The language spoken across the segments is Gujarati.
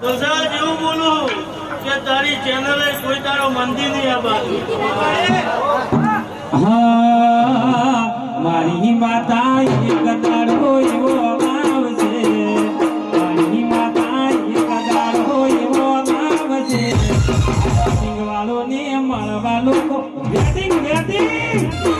દોસરા જેવું બોલું કે તારી ચેનલે કોઈ તારો મંદિર નહીં આ હા, મારી માતા એક તારો એવો આવશે મારી માતા એક તારો એવો આવશે સિંગવાળો ને મળવાલો વેટિંગ વેટિંગ.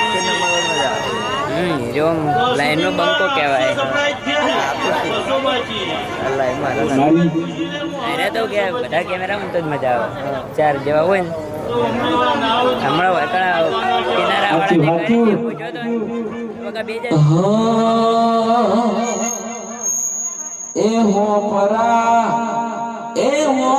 છે આ તમારું શું આ સભાએ કદાચ હું હળદ દિવસની માતા હમ જો લાઈન નો બંકો કહેવાય. એને તો કે બધા કેમેરા માં તો જ મજા આવે. ચાર જેવા હોય ને. હમણાં વળકણા કિનારા સાચું. બે જાય. એ હો પરા એ હો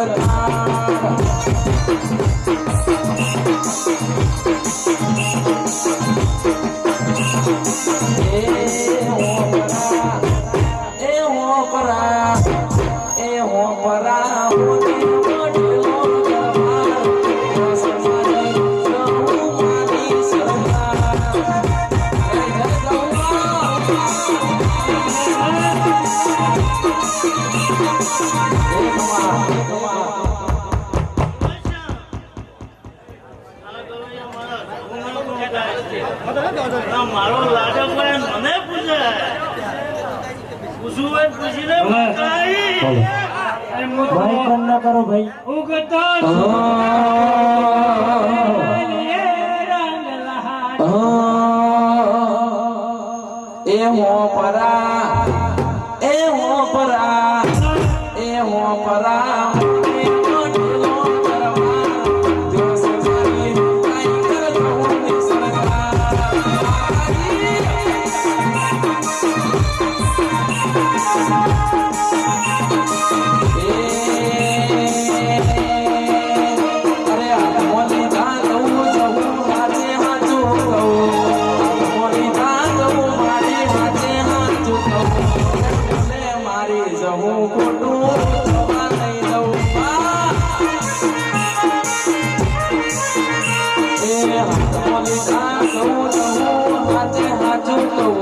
માની સરકાર એ હો મારી લાડો મને પૂછે પૂછવું હોય તો પૂછી લે મકાઈ. ભાઈ ફોન ના કરો ભાઈ. હું. કહેતો એ હો પરા એ હો પરા એ હો પરા. હાચું કહું મારી હાચું કહું મારી આ. હાથે હાચું કહું